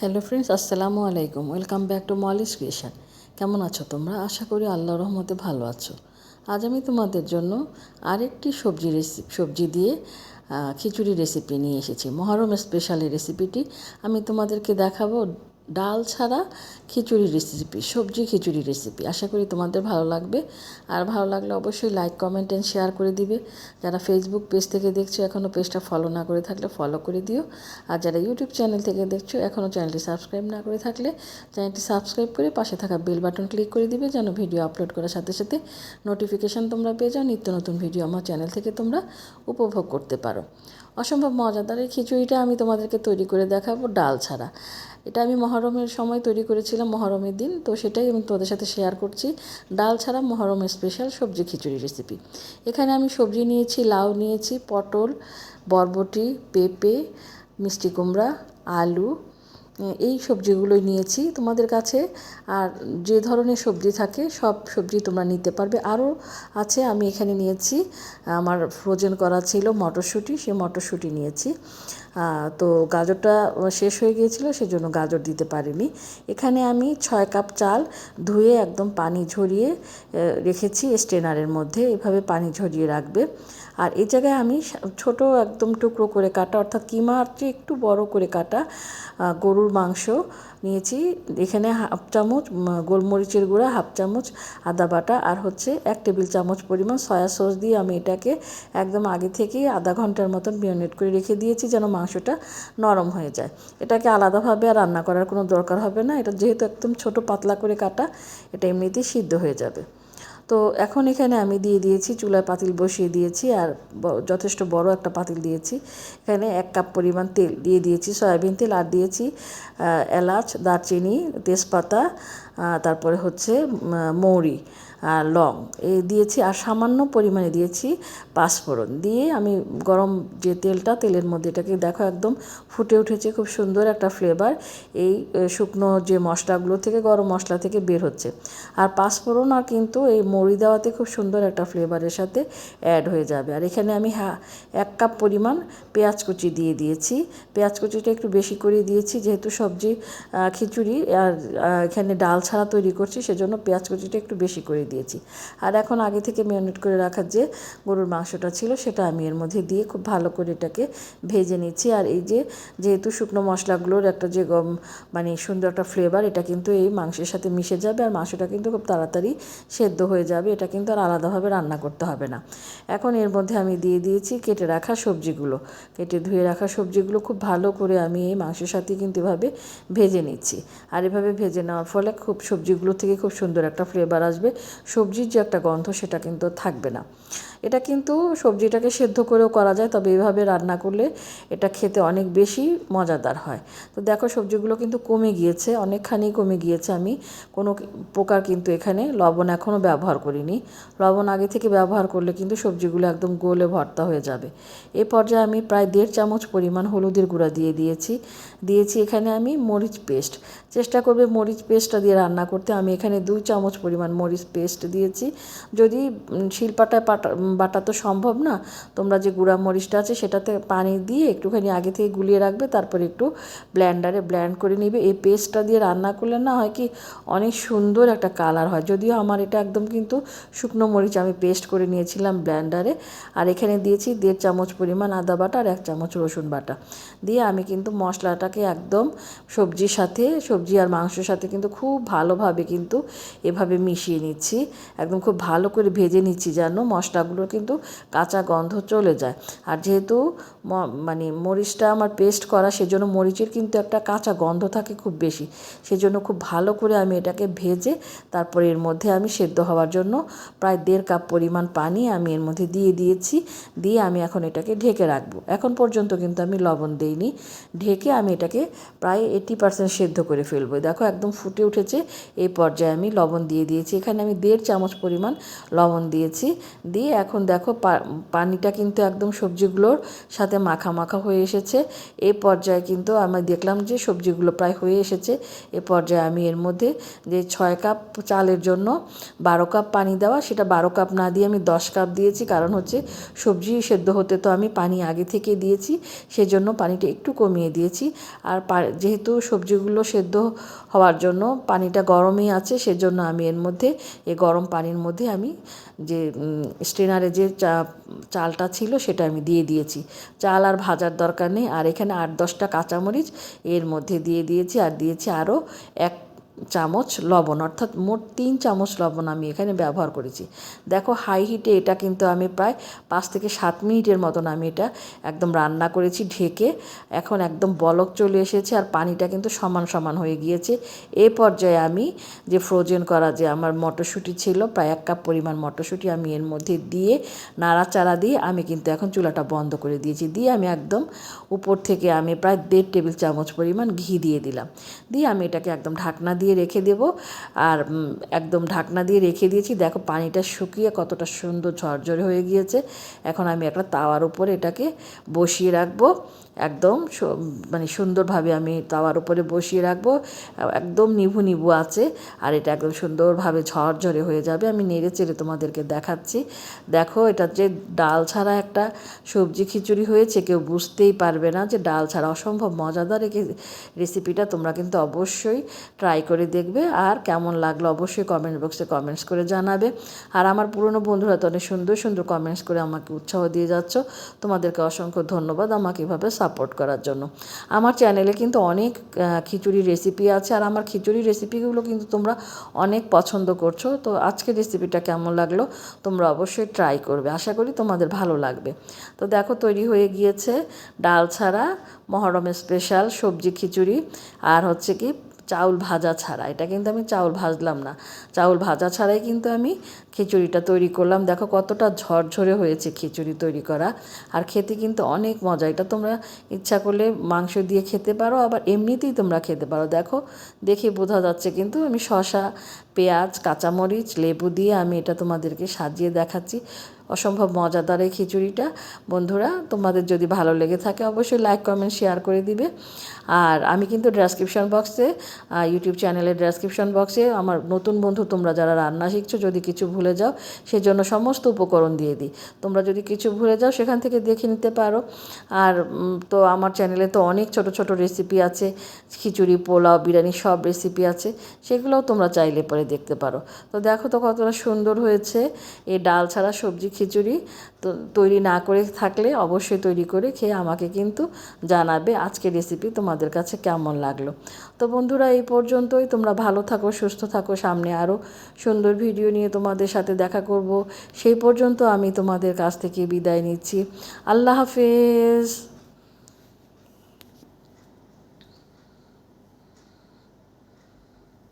Hello friends আসসালামু আলাইকুম। Welcome back to Molly's creation কেমন আছো তোমরা? আশা করি আল্লাহ রহমতে ভালো আছো। আজ আমি তোমাদের জন্য আরেকটি সবজি রেসিপি সবজি দিয়ে খিচুড়ি রেসিপি নিয়ে এসেছি। মহরম স্পেশালি রেসিপিটি আমি তোমাদেরকে দেখাবো ডাল ছাড়া খিচুড়ি রেসিপি সবজি খিচুড়ি রেসিপি আশা করি তোমাদের ভালো লাগবে। আর ভালো লাগলে অবশ্যই লাইক কমেন্ট অ্যান্ড শেয়ার করে দিবে। যারা ফেসবুক পেজ থেকে দেখছ এখনও পেজটা ফলো না করে থাকলে ফলো করে দিও। আর যারা ইউটিউব চ্যানেল থেকে দেখছ এখনও চ্যানেলটি সাবস্ক্রাইব না করে থাকলে চ্যানেলটি সাবস্ক্রাইব করে পাশে থাকা বেল বাটন ক্লিক করে দিবে, যেন ভিডিও আপলোড করার সাথে সাথে নোটিফিকেশান তোমরা পেয়ে যাও। নিত্য নতুন ভিডিও আমার চ্যানেল থেকে তোমরা উপভোগ করতে পারো। অসম্ভব মজাদার। এই খিচুড়িটা আমি তোমাদেরকে তৈরি করে দেখাবো ডাল ছাড়া। এটা আমি মহরমের সময় তৈরি করেছিলাম, মহরমের দিন। তো সেটাই আমি তোমাদের সাথে শেয়ার করছি। ডাল ছাড়া মহরমের স্পেশাল সবজি খিচুড়ি রেসিপি এখানে আমি সবজি নিয়েছি, লাউ নিয়েছি, পটল, বরবটি, পেঁপে, মিষ্টি কুমড়া, আলু এই সবজিগুলোই নিয়েছি তোমাদের কাছে। আর যে ধরনের সবজি থাকে, সব সবজি তোমরা নিতে পারবে। আরও আছে, আমি এখানে নিয়েছি, আমার ফ্রোজেন করা ছিল মটরশুঁটি সে মটরশুঁটি নিয়েছি। তো গাজরটা শেষ হয়ে গিয়েছিল, সেজন্য গাজর দিতে পারিনি। এখানে আমি ছয় কাপ চাল ধুয়ে একদম পানি ঝরিয়ে রেখেছি স্ট্রেনারের মধ্যে, এভাবে পানি ঝরিয়ে রাখবে। আর এই জায়গায় আমি ছোট একদম টুকরো করে কাটা, অর্থাৎ কিমার চেয়ে একটু বড় করে কাটা গরুর মাংস নিয়েছি। এখানে হাফ চামচ গোলমরিচের গুঁড়া, হাফ চামচ আদা বাটা, আর হচ্ছে এক টেবিল চামচ পরিমাণ সয়া সস দিয়ে আমি এটাকে একদম আগে থেকেই আধা ঘণ্টার মতন মেরিনেট করে রেখে দিয়েছি, যেন মাংসটা নরম হয়ে যায়। এটাকে আলাদাভাবে আর রান্না করার কোনো দরকার হবে না। এটা যেহেতু একদম ছোট পাতলা করে কাটা, এটা এমনিতেই সিদ্ধ হয়ে যাবে। তো এখন এখানে আমি দিয়ে দিয়েছি, চুলায় পাতিল বসিয়ে দিয়েছি আর যথেষ্ট বড় একটা পাতিল দিয়েছি। এখানে এক কাপ পরিমাণ তেল দিয়ে দিয়েছি, সয়াবিন তেল আর দিয়েছি এলাচ, দারচিনি, তেজপাতা তারপরে হচ্ছে মৌরি আর লং। এই দিয়েছি, আর সামান্য পরিমাণে দিয়েছি পাঁচফোড়ন। দিয়ে আমি গরম যে তেলটা, তেলের মধ্যে এটাকে দেখো একদম ফুটে উঠেছে, খুব সুন্দর একটা ফ্লেভার এই শুকনো যে মশলাগুলো থেকে, গরম মশলা থেকে বের হচ্ছে। আর পাঁচফোড়ন আর কিন্তু এই মরি দেওয়াতে খুব সুন্দর একটা ফ্লেভারের সাথে অ্যাড হয়ে যাবে। আর এখানে আমি হ্যাঁ এক কাপ পরিমাণ পেঁয়াজ কুচি দিয়ে দিয়েছি। পেঁয়াজ কুচিটা একটু বেশি করে দিয়েছি, যেহেতু সবজি খিচুড়ি আর এখানে ডাল ছাড়া তৈরি করছি, সেজন্য পেঁয়াজ কুচিটা একটু বেশি করে দিয়েছি। আর এখন আগে থেকে ম্যারিনেট করে রাখার যে গরুর মাংসটা ছিল, সেটা আমি এর মধ্যে দিয়ে খুব ভালো করে এটাকে ভেজে নিচ্ছি। আর এই যে যেহেতু শুকনো মশলাগুলোর একটা যে মানে সুন্দর একটা ফ্লেভার এটা কিন্তু এই মাংসের সাথে মিশে যাবে আর মাংসটা কিন্তু খুব তাড়াতাড়ি সেদ্ধ হয়ে যাবে। এটা কিন্তু আর আলাদাভাবে রান্না করতে হবে না। এখন এর মধ্যে আমি দিয়ে দিয়েছি কেটে রাখা সবজিগুলো। কেটে ধুয়ে রাখা সবজিগুলো খুব ভালো করে আমি এই মাংসের সাথে কিন্তু এভাবে ভেজে নিচ্ছি। আর এভাবে ভেজে নেওয়ার ফলে খুব সবজিগুলো থেকে খুব সুন্দর একটা ফ্লেভার আসবে। সবজির যে একটা গন্ধ সেটা কিন্তু থাকবে না। এটা কিন্তু সবজিটাকে সেদ্ধ করেও করা যায়, তবে এভাবে রান্না করলে এটা খেতে অনেক বেশি মজাদার হয়। তো দেখো সবজিগুলো কিন্তু কমে গিয়েছে, অনেকখানি কমে গিয়েছে আমি। কোনো প্রকার কিন্তু এখানে লবণ এখনও ব্যবহার করিনি। লবণ আগে থেকে ব্যবহার করলে কিন্তু সবজিগুলো একদম গোলে ভর্তা হয়ে যাবে। এ পর্যায়ে আমি প্রায় দেড় চামচ পরিমাণ হলুদের গুঁড়া দিয়ে দিয়েছি। দিয়েছি এখানে আমি মরিচ পেস্ট। চেষ্টা করবে মরিচ পেস্টটা দিয়ে রান্না করতে। আমি এখানে দুই চামচ পরিমাণ মরিচ পেস্ট দিয়েছি। যদি শিলপাটায় পাটা বাটা তো সম্ভব না। তোমরা যে গুঁড়া মরিচটা আছে সেটাতে পানি দিয়ে একটুখানি আগে থেকে গুলিয়ে রাখবে, তারপর একটু ব্ল্যান্ডারে ব্ল্যান্ড করে নিবে। এই পেস্টটা দিয়ে রান্না করলে না হয় কি অনেক সুন্দর একটা কালার হয়। যদিও আমার এটা একদম কিন্তু শুকনো মরিচ আমি পেস্ট করে নিয়েছিলাম ব্ল্যান্ডারে। আর এখানে দিয়েছি দেড় চামচ পরিমাণ আদা বাটা আর এক চামচ রসুন বাটা। দিয়ে আমি কিন্তু মশলাটাকে একদম সবজির সাথে, সবজি আর মাংসের সাথে কিন্তু খুব ভালোভাবে কিন্তু এভাবে মিশিয়ে নিচ্ছি। একদম খুব ভালো করে ভেজে নিচ্ছি যেন মশলাগুলো কিন্তু কাঁচা গন্ধ চলে যায়। আর যেহেতু মানে মরিচটা আমার পেস্ট করা, সেজন্য মরিচের কিন্তু একটা কাঁচা গন্ধ থাকে খুব বেশি। সেজন্য খুব ভালো করে আমি এটাকে ভেজে, তারপরে এর মধ্যে আমি সেদ্ধ হওয়ার জন্য প্রায় দেড় কাপ পরিমাণ পানি আমি এর মধ্যে দিয়ে দিয়েছি। দিয়ে আমি এখন এটাকে ঢেকে রাখব। এখন পর্যন্ত কিন্তু আমি লবণ দিইনি। ঢেকে আমি এটাকে প্রায় এইটি পার্সেন্ট সেদ্ধ করে ফেলব। দেখো একদম ফুটে উঠেছে। এই পর্যায়ে আমি লবণ দিয়ে দিয়েছি। এখানে আমি দেড় চামচ পরিমাণ লবণ দিয়েছি। দিয়ে এখন দেখো পানিটা কিন্তু একদম সবজিগুলোর সাথে মাখা মাখা হয়ে এসেছে। এই পর্যায়ে কিন্তু আমি দেখলাম যে সবজিগুলো প্রায় হয়ে এসেছে। এ পর্যায়ে আমি এর মধ্যে যে ছয় কাপ চালের জন্য বারো কাপ পানি দেওয়া, সেটা বারো কাপ না দিয়ে আমি দশ কাপ দিয়েছি। কারণ হচ্ছে সবজি সেদ্ধ হতে তো আমি পানি আগে থেকে দিয়েছি, সেজন্য পানিটা একটু কমিয়ে দিয়েছি। আর যেহেতু সবজিগুলো সেদ্ধ হওয়ার জন্য পানিটা গরমই আছে, সেজন্য আমি এর মধ্যে এই গরম পানির মধ্যে আমি যে স্ট্রেনারে যে চা, চালটা ছিল সেটা আমি দিয়ে দিয়েছি। চাল আর ভাজার দরকার নেই। আর এখানে আট দশটা কাঁচামরিচ এর মধ্যে দিয়ে দিয়েছি। আর দিয়েছি আরও এক চামচ লবণ, অর্থাৎ মোট তিন চামচ লবণ আমি এখানে ব্যবহার করেছি। দেখো হাই হিটে এটা কিন্তু আমি প্রায় পাঁচ থেকে সাত মিনিটের মতন আমি এটা একদম রান্না করেছি, ঢেকে। এখন একদম বলক চলে এসেছে আর পানিটা কিন্তু সমান সমান হয়ে গিয়েছে। এ পর্যায়ে আমি যে ফ্রোজেন করা যে আমার মটরশুঁটি ছিল, প্রায় এক কাপ পরিমাণ মটরশুঁটি আমি এর মধ্যে দিয়ে নাড়াচাড়া দিয়ে আমি কিন্তু এখন চুলাটা বন্ধ করে দিয়েছি। দিয়ে আমি একদম উপর থেকে আমি প্রায় দেড় টেবিল চামচ পরিমাণ ঘি দিয়ে দিলাম। দিয়ে আমি এটাকে একদম ঢাকনা দিয়ে রেখে দেব। আর একদম ঢাকনা দিয়ে রেখে দিয়েছি। দেখো পানিটা শুকিয়ে কতটা সুন্দর ঝরঝরে হয়ে গিয়েছে। এখন আমি একটা তাওয়ার উপরে এটাকে বসিয়ে রাখব। একদম মানে সুন্দরভাবে আমি তাওয়ার উপরে বসিয়ে রাখব। একদম নিভু নিভু আছে, আর এটা একদম সুন্দরভাবে ঝরঝরে হয়ে যাবে। আমি নেড়ে চেড়ে তোমাদেরকে দেখাচ্ছি। দেখো, এটা যে ডাল ছাড়া একটা সবজি খিচুড়ি হয়েছে, কেউ বুঝতেই পারবে না যে ডাল ছাড়া অসম্ভব মজাদার এই রেসিপিটা তোমরা কিন্তু অবশ্যই ট্রাই করে দেখবে, আর কেমন লাগল অবশ্যই কমেন্ট বক্সে কমেন্টস করে জানাবে। আর আমার পুরনো বন্ধুরা তো অনেক সুন্দর সুন্দর কমেন্টস করে আমাকে উৎসাহ দিয়ে যাচ্ছ। তোমাদেরকে অসংখ্য ধন্যবাদ। আমাকে এভাবে সাপোর্ট করার জন্য। আমার চ্যানেলে কিন্তু অনেক খিচুড়ি রেসিপি আছে আর আমার খিচুড়ি রেসিপিগুলো কিন্তু তোমরা অনেক পছন্দ করছ। তো আজকে রেসিপিটা কেমন লাগল তোমরা অবশ্যই ট্রাই করবে। আশা করি তোমাদের ভালো লাগবে। তো দেখো তৈরি হয়ে গিয়েছে ডাল ছাড়া মহরমের স্পেশাল সবজি খিচুড়ি। আর হচ্ছে কি চাউল ভাজা ছাড়া। এটা কিন্তু আমি চাউল ভাজলাম না। চাউল ভাজা ছাড়াই কিন্তু আমি খিচুড়িটা তৈরি করলাম। দেখো কতটা ঝরঝরে হয়েছে খিচুড়ি তৈরি করা। আর খেতে কিন্তু অনেক মজা। এটা তোমরা ইচ্ছা করলে মাংস দিয়ে খেতে পারো, আবার এমনিতেই তোমরা খেতে পারো। দেখো, দেখে বোঝা যাচ্ছে কিন্তু আমি শসা, পেঁয়াজ, কাঁচামরিচ, লেবু দিয়ে আমি এটা তোমাদেরকে সাজিয়ে দেখাচ্ছি। অসম্ভব মজাদার এই খিচুড়িটা। বন্ধুরা, তোমাদের যদি ভালো লেগে থাকে অবশ্যই লাইক কমেন্ট শেয়ার করে দিবে। আর আমি কিন্তু ডেসক্রিপশন বক্সে ইউটিউব চ্যানেলের ডেসক্রিপশন বক্সে আমার নতুন বন্ধু তোমরা যারা রান্না শিখছো, যদি কিছু ভুলে যাও, সেজন্য সমস্ত উপকরণ দিয়ে দিই। তোমরা যদি কিছু ভুলে যাও, সেখান থেকে দেখে নিতে পারো। আর তো আমার চ্যানেলে তো অনেক ছোট ছোট রেসিপি আছে, খিচুড়ি, পোলাও, বিরিয়ানি সব রেসিপি আছে, সেগুলোও তোমরা চাইলে পরে দেখতে পারো। তো দেখো তো কতটা সুন্দর হয়েছে। এই ডাল ছাড়া সবজি খিচুড়ি তৈরি না করে থাকলে অবশ্যই তৈরি করে খেয়ে আমাকে কিন্তু জানাবে আজকে রেসিপি তোমাদের কাছে কেমন লাগল। তো বন্ধুরা, এই পর্যন্তই। তোমরা ভালো থাকো, সুস্থ থাকো। সামনে আরও সুন্দর ভিডিও নিয়ে তোমাদের সাথে দেখা করব। সেই পর্যন্ত আমি তোমাদের কাছ থেকে বিদায় নিচ্ছি। আল্লাহ হাফেজ।